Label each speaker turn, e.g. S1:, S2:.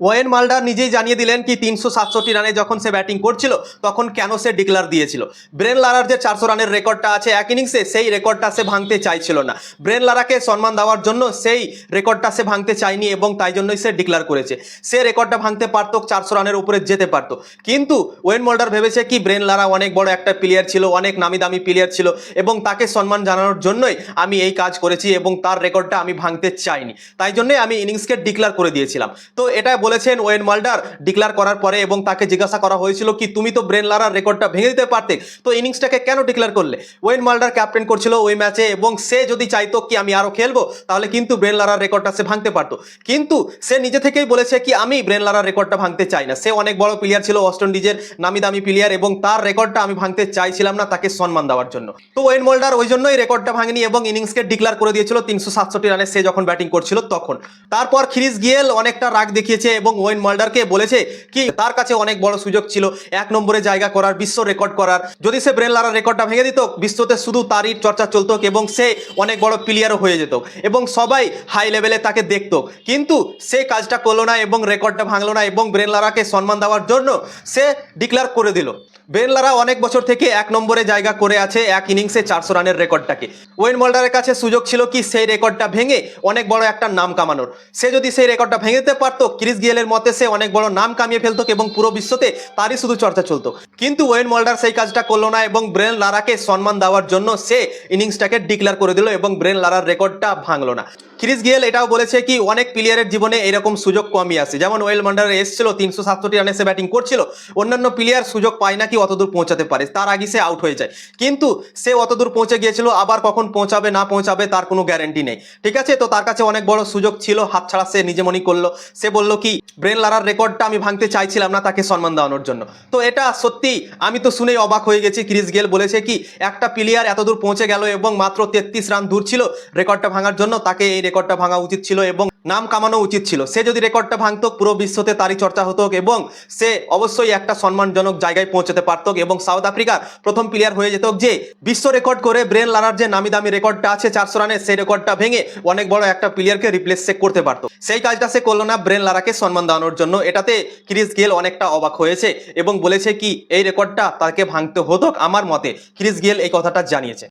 S1: When Mulder নিজেই জানিয়ে দিলেন কি তিনশো সাতষট্টি রানে যখন সে ব্যাটিং করছিল, তখন কেন সে ডিক্লার দিয়েছিল? ব্রেন লারার যে চারশো রানের রেকর্ডটা আছে এক ইনিংসে, সেই রেকর্ডটা সে ভাঙতে চাইছিল না। ব্রেন লারাকে সম্মান দেওয়ার জন্য সেই রেকর্ডটা সে ভাঙতে চায়নি এবং তাই জন্যই সে ডিক্লার করেছে। সে রেকর্ডটা ভাঙতে পারতো, চারশো রানের উপরে যেতে পারতো। কিন্তু ওয়েন মোল্ডার ভেবেছে কি, ব্রেন লারা অনেক বড় একটা প্লেয়ার ছিল, অনেক নামি দামি প্লেয়ার ছিল এবং তাকে সম্মান জানানোর জন্যই আমি এই কাজ করেছি এবং তার রেকর্ডটা আমি ভাঙতে চাইনি। তাই জন্যই আমি ইনিংসকে ডিক্লার করে দিয়েছিলাম। তো এটা বলেছেন ওয়েন মাল্ডার ডিক্লার করার পরে এবং তাকে জিজ্ঞাসা করা হয়েছিল কি তুমি তো ব্রেন লারার রেকর্ডটা ভেঙে দিতে পারতে? তো ইনিংসটাকে কেন ডিক্লার করলে? ওয়েন মাল্ডার ক্যাপ্টেন করছিল ওই ম্যাচে এবং সে যদি চাইতো কি আমি আরও খেলব, তাহলে কিন্তু ব্রেন লারার রেকর্ডটা সে ভাঙতে পারতো। কিন্তু সে নিজে থেকেই বলেছে কি আমি ব্রেন লারার রেকর্ডটা ভাঙতে চাই না। সে অনেক বড় প্লেয়ার ছিল ওয়েস্ট ইন্ডিজের নামি দামি প্লেয়ার এবং তার রেকর্ডটা আমি ভাঙতে চাইছিলাম না তাকে সম্মান দেওয়ার জন্য। তো ওয়েন মোল্ডার ওই জন্যই রেকর্ডটা ভাঙেনি এবং ইনিংসকে ডিক্লার করে দিয়েছিল তিনশো সাতষট্টি রানে সে যখন ব্যাটিং করছিল তখন। তারপর খ্রিস গিয়েল অনেকটা রাগ দেখিয়েছে এবং ওয়েন মোল্ডারকে বলেছে কি, তার কাছে অনেক বড় সুযোগ ছিল, এক নম্বরে জায়গা করার, বিশ্ব রেকর্ড করার। যদি সে ব্রেন লারার রেকর্ডটা ভেঙে দিত, বিশ্বতে শুধু তারই চর্চা চলতো এবং সে অনেক বড় প্লেয়ারও হয়ে যেত এবং সবাই হাই লেভেলে তাকে দেখতো। কিন্তু সে কাজটা করল না এবং রেকর্ডটা ভাঙলো না এবং ব্রেন লারাকে সম্মান দেওয়ার জন্য সে ডিক্লার করে দিল। ব্রেন লারা অনেক বছর থেকে এক নম্বরে জায়গা করে আছে এক ইনিংসে চারশো রানের রেকর্ডটাকে। ওয়েন মোল্ডারের কাছে সুযোগ ছিল কি, সেই রেকর্ডটা ভেঙে অনেক বড় একটা নাম কামানোর। সে যদি সেই রেকর্ডটা ভেঙে দিতে পারতো, ক্রিস গিয়েলের মতে সে অনেক বড় নাম কামিয়ে ফেলতো এবং পুরো বিশ্বতে তারই শুধু চর্চা চলতো। কিন্তু ওয়েন মোল্ডার সেই কাজটা করল না এবং ব্রেন লারাকে সম্মান দেওয়ার জন্য সে ইনিংসটাকে ডিক্লেয়ার করে দিল এবং ব্রেন লারার রেকর্ডটা ভাঙলো না। ক্রিস গেল এটাও বলেছে কি, অনেক প্লেয়ারের জীবনে এরকম সুযোগ কমই আসে যেমন ওয়েল মান্ডার এসেছিল, তিনশো সাতষট্টি রানে সে ব্যাটিং করছিল, অন্যান্য প্লেয়ার সুযোগ পায় না কি অতদূর পৌঁছাতে পারে, তার আগে সে আউট হয়ে যায়। কিন্তু সে অতদূর পৌঁছে গিয়েছিল, আবার কখন পৌঁছাবে, না পৌঁছাবে তার কোনো গ্যারেন্টি নেই। ঠিক আছে, তো তার কাছে অনেক বড় সুযোগ ছিল, হাতছাড়া সে নিজে মনি করল। সে বলল কি ব্রেন লারার রেকর্ডটা আমি ভাঙতে চাইছিলাম না তাকে সম্মান দেওয়ানোর জন্য। তো এটা সত্যি আমি তো শুনেই অবাক হয়ে গেছি। ক্রিস গেল বলেছে কি, একটা প্লেয়ার এতদূর পৌঁছে গেল এবং মাত্র তেত্রিশ রান দূর ছিল রেকর্ডটা ভাঙার জন্য, তাকে এই রেকর্ডটা ভাঙা উচিত ছিল এবং নাম কামানো উচিত ছিল। সে যদি রেকর্ডটা ভাঙতো, পুরো বিশ্বতে তারই চর্চা হতো এবং সে অবশ্যই একটা সম্মানজনক জায়গায় পৌঁছতে পারত এবং সাউথ আফ্রিকার প্রথম প্লেয়ার হয়ে যেত যে বিশ্ব রেকর্ড করে ব্রেন লারার যে নামি দামি রেকর্ডটা আছে, চারশো রানের সেই রেকর্ডটা ভেঙে অনেক বড় একটা প্লেয়ারকে রিপ্লেস করতে পারতো। সেই কাজটা সে করল না ব্রেন লারাকে সম্মান দেওয়ানোর জন্য। এটাতে ক্রিস গেল অনেকটা অবাক হয়েছে এবং বলেছে কি, এই রেকর্ডটা তাকে ভাঙতে হতো আমার মতে। ক্রিস গেল এই কথাটা জানিয়েছে।